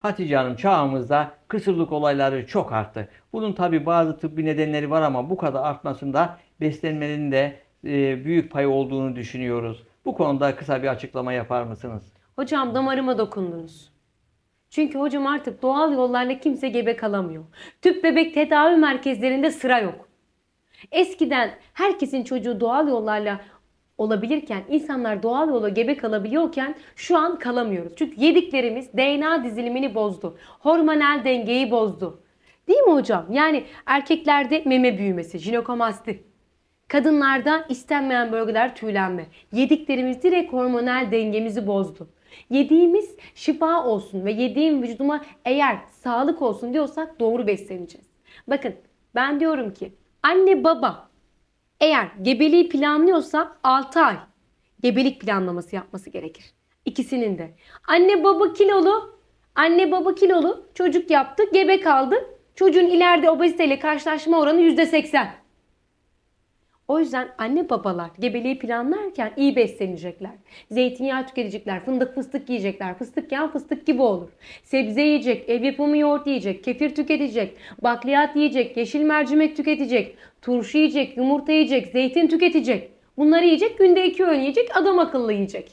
Hatice Hanım çağımızda kısırlık olayları çok arttı. Bunun tabi bazı tıbbi nedenleri var ama bu kadar artmasında beslenmenin de e, büyük payı olduğunu düşünüyoruz. Bu konuda kısa bir açıklama yapar mısınız? Hocam damarıma dokundunuz. Çünkü hocam artık doğal yollarla kimse gebe kalamıyor. Tüp bebek tedavi merkezlerinde sıra yok. Eskiden herkesin çocuğu doğal yollarla olabilirken, insanlar doğal yola gebe kalabiliyorken şu an kalamıyoruz. Çünkü yediklerimiz DNA dizilimini bozdu. Hormonal dengeyi bozdu. Değil mi hocam? Yani erkeklerde meme büyümesi, jinekomasti. Kadınlarda istenmeyen bölgeler tüylenme. Yediklerimiz direkt hormonal dengemizi bozdu. Yediğimiz şifa olsun ve yediğim vücuduma eğer sağlık olsun diyorsak doğru besleneceğiz. Bakın ben diyorum ki anne baba eğer gebeliği planlıyorsa 6 ay gebelik planlaması yapması gerekir. İkisinin de. Anne baba kilolu, anne baba kilolu çocuk yaptı, gebe kaldı. Çocuğun ileride obeziteyle karşılaşma oranı %80. O yüzden anne babalar gebeliği planlarken iyi beslenecekler. Zeytinyağı tüketecekler, fındık fıstık yiyecekler. Fıstık yağı fıstık gibi olur. Sebze yiyecek, ev yapımı yoğurt yiyecek, kefir tüketecek, bakliyat yiyecek, yeşil mercimek tüketecek, turşu yiyecek, yumurta yiyecek, zeytin tüketecek. Bunları yiyecek, günde iki öğün yiyecek, adam akıllı yiyecek.